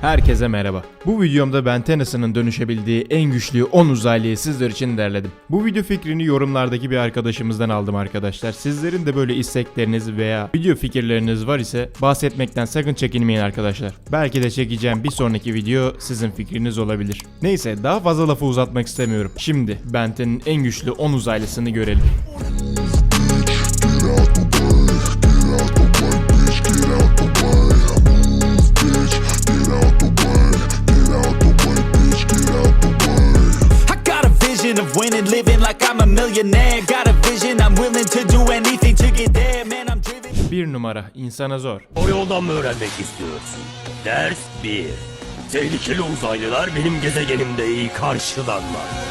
Herkese merhaba. Bu videomda Ben Tennyson'ın dönüşebildiği en güçlü 10 uzaylıyı sizler için derledim. Bu video fikrini yorumlardaki bir arkadaşımızdan aldım arkadaşlar. Sizlerin de böyle istekleriniz veya video fikirleriniz var ise bahsetmekten sakın çekinmeyin arkadaşlar. Belki de çekeceğim bir sonraki video sizin fikriniz olabilir. Neyse daha fazla lafı uzatmak istemiyorum. Şimdi Benten'in en güçlü 10 uzaylısını görelim. Millionaire. Got a vision, I'm willing to do anything to get there. Man, I'm driven. 1 numara insana zor. O yoldan mı öğrenmek istiyorsun? Ders 1. Tehlikeli uzaylılar benim gezegenimde iyi karşılanmaz.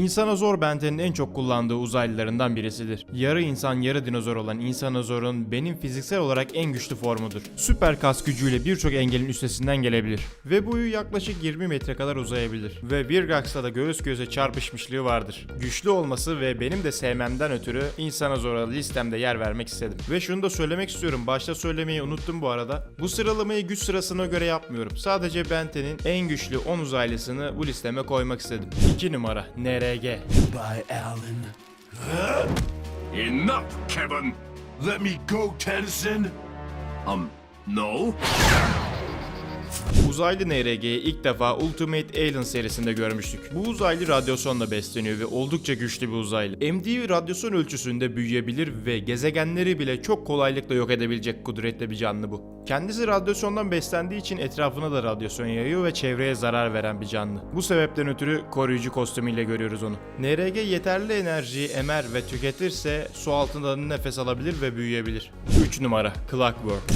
İnsana zor Benten'in en çok kullandığı uzaylılarından birisidir. Yarı insan yarı dinozor olan İnsanozor'un benim fiziksel olarak en güçlü formudur. Süper kas gücüyle birçok engelin üstesinden gelebilir. Ve boyu yaklaşık 20 metre kadar uzayabilir. Ve Virgax'la da göğüs göze çarpışmışlığı vardır. Güçlü olması ve benim de sevmemden ötürü İnsanozor'a listemde yer vermek istedim. Ve şunu da söylemek istiyorum. Başta söylemeyi unuttum bu arada. Bu sıralamayı güç sırasına göre yapmıyorum. Sadece Benten'in en güçlü 10 uzaylısını bu listeme koymak istedim. 2 numara NRG. By Alan. Enough, Kevin! Let me go, Tennyson! Um, no? Uzaylı NRG'yi ilk defa Ultimate Alien serisinde görmüştük. Bu uzaylı radyasyonla besleniyor ve oldukça güçlü bir uzaylı. MD radyasyon ölçüsünde büyüyebilir ve gezegenleri bile çok kolaylıkla yok edebilecek kudretli bir canlı bu. Kendisi radyasyondan beslendiği için etrafına da radyasyon yayıyor ve çevreye zarar veren bir canlı. Bu sebepten ötürü koruyucu kostümüyle görüyoruz onu. NRG yeterli enerjiyi emer ve tüketirse su altında nefes alabilir ve büyüyebilir. 3 numara Clockwork.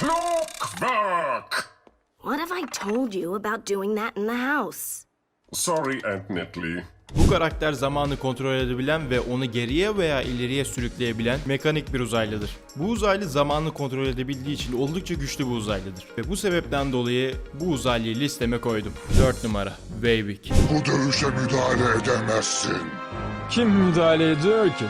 Clockwork! What have I told you about doing that in the house? Sorry, Aunt Netley. Bu karakter zamanı kontrol edebilen ve onu geriye veya ileriye sürükleyebilen mekanik bir uzaylıdır. Bu uzaylı zamanı kontrol edebildiği için oldukça güçlü bir uzaylıdır. Ve bu sebepten dolayı bu uzaylıyı listeme koydum. 4 numara Weybik. Bu dövüşe müdahale edemezsin. Kim müdahale ediyor ki?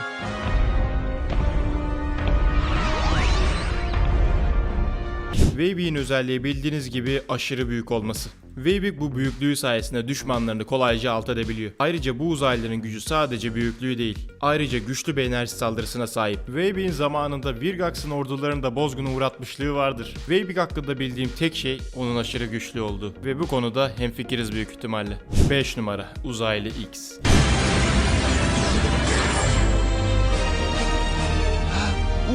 Weybik'in özelliği bildiğiniz gibi aşırı büyük olması. Weybik bu büyüklüğü sayesinde düşmanlarını kolayca alt edebiliyor. Ayrıca bu uzaylıların gücü sadece büyüklüğü değil. Ayrıca güçlü bir enerji saldırısına sahip. Weybik'in zamanında Virgax'ın ordularını da bozguna uğratmışlığı vardır. Weybik hakkında bildiğim tek şey onun aşırı güçlü olduğu. Ve bu konuda hemfikiriz büyük ihtimalle. 5 numara Uzaylı X.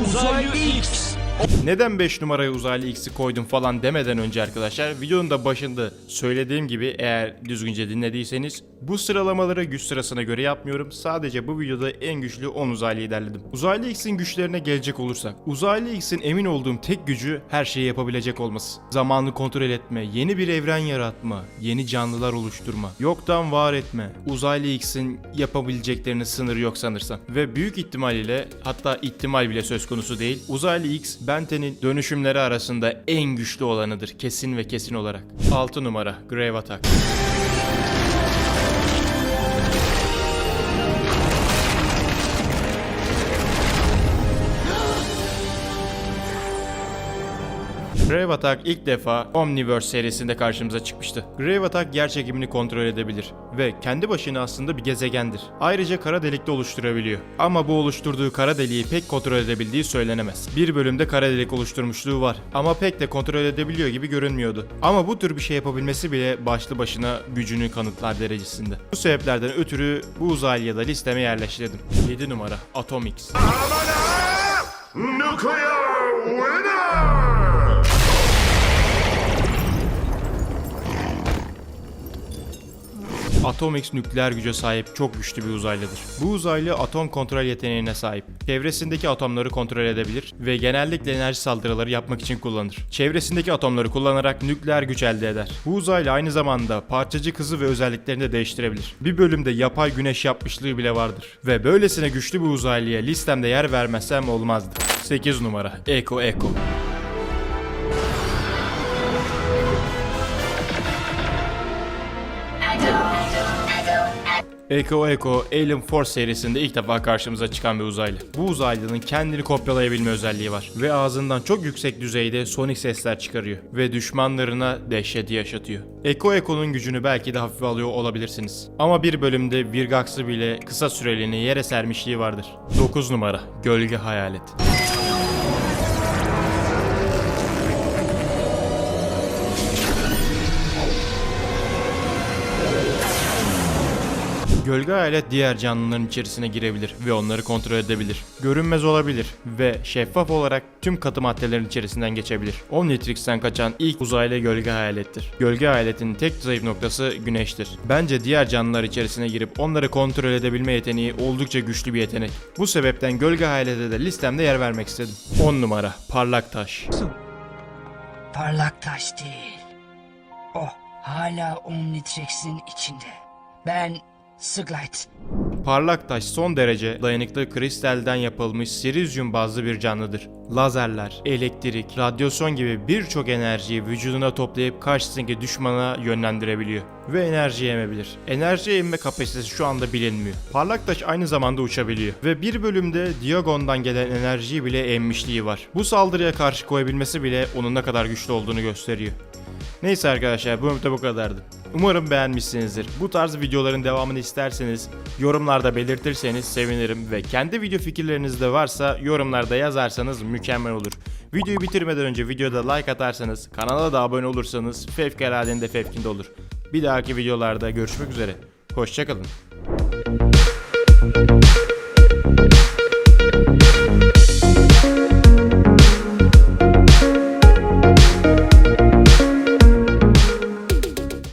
Uzaylı X. Neden 5 numaraya uzaylı X'i koydum falan demeden önce arkadaşlar videonun da başında söylediğim gibi eğer düzgünce dinlediyseniz bu sıralamaları güç sırasına göre yapmıyorum. Sadece bu videoda en güçlü 10 uzaylıyı derledim. Uzaylı X'in güçlerine gelecek olursak uzaylı X'in emin olduğum tek gücü her şeyi yapabilecek olması. Zamanı kontrol etme, yeni bir evren yaratma, yeni canlılar oluşturma, yoktan var etme. Uzaylı X'in yapabileceklerinin sınırı yok sanırsam. Ve büyük ihtimal ile hatta ihtimal bile söz konusu değil. Uzaylı X Benten'in dönüşümleri arasında en güçlü olanıdır kesin ve kesin olarak. 6 numara Grave Attack. Grave Attack ilk defa Omniverse serisinde karşımıza çıkmıştı. Grave Attack yer çekimini kontrol edebilir ve kendi başına aslında bir gezegendir. Ayrıca kara delik de oluşturabiliyor. Ama bu oluşturduğu kara deliği pek kontrol edebildiği söylenemez. Bir bölümde kara delik oluşturmuşluğu var ama pek de kontrol edebiliyor gibi görünmüyordu. Ama bu tür bir şey yapabilmesi bile başlı başına gücünü kanıtlar derecesinde. Bu sebeplerden ötürü bu uzaylıya da listeme yerleştirdim. 7 numara Atomix. Nuclear winner! Atomix nükleer güce sahip çok güçlü bir uzaylıdır. Bu uzaylı atom kontrol yeteneğine sahip. Çevresindeki atomları kontrol edebilir ve genellikle enerji saldırıları yapmak için kullanır. Çevresindeki atomları kullanarak nükleer güç elde eder. Bu uzaylı aynı zamanda parçacık hızı ve özelliklerini de değiştirebilir. Bir bölümde yapay güneş yapmışlığı bile vardır. Ve böylesine güçlü bir uzaylıya listemde yer vermezsem olmazdı. 8 numara Eko Eko. Echo Echo Alien Force serisinde ilk defa karşımıza çıkan bir uzaylı. Bu uzaylının kendini kopyalayabilme özelliği var ve ağzından çok yüksek düzeyde sonik sesler çıkarıyor ve düşmanlarına dehşeti yaşatıyor. Echo Echo'nun gücünü belki de hafife alıyor olabilirsiniz. Ama bir bölümde Virgax'ı bile kısa süreliğine yere sermişliği vardır. 9 numara Gölge Hayalet. Gölge hayalet diğer canlıların içerisine girebilir ve onları kontrol edebilir. Görünmez olabilir ve şeffaf olarak tüm katı maddelerin içerisinden geçebilir. Omnitrix'ten kaçan ilk uzaylı gölge hayalettir. Gölge hayaletin tek zayıf noktası güneştir. Bence diğer canlılar içerisine girip onları kontrol edebilme yeteneği oldukça güçlü bir yetenek. Bu sebepten gölge hayalete de listemde yer vermek istedim. 10 numara Parlak Taş. Parlak taş değil. O hala Omnitrix'in içinde. Ben Siglight. Parlak taş son derece dayanıklı kristalden yapılmış sirizyum bazlı bir canlıdır. Lazerler, elektrik, radyasyon gibi birçok enerjiyi vücuduna toplayıp karşısındaki düşmana yönlendirebiliyor ve enerji emebilir. Enerji emme kapasitesi şu anda bilinmiyor. Parlak taş aynı zamanda uçabiliyor ve bir bölümde Diagon'dan gelen enerjiyi bile emmişliği var. Bu saldırıya karşı koyabilmesi bile onun ne kadar güçlü olduğunu gösteriyor. Neyse arkadaşlar bu bölümde bu kadardı. Umarım beğenmişsinizdir. Bu tarz videoların devamını isterseniz yorumlarda belirtirseniz sevinirim ve kendi video fikirleriniz de varsa yorumlarda yazarsanız mükemmel olur. Videoyu bitirmeden önce videoda like atarsanız, kanala da abone olursanız fevkaladenin de fevkinde olur. Bir dahaki videolarda görüşmek üzere. Hoşçakalın.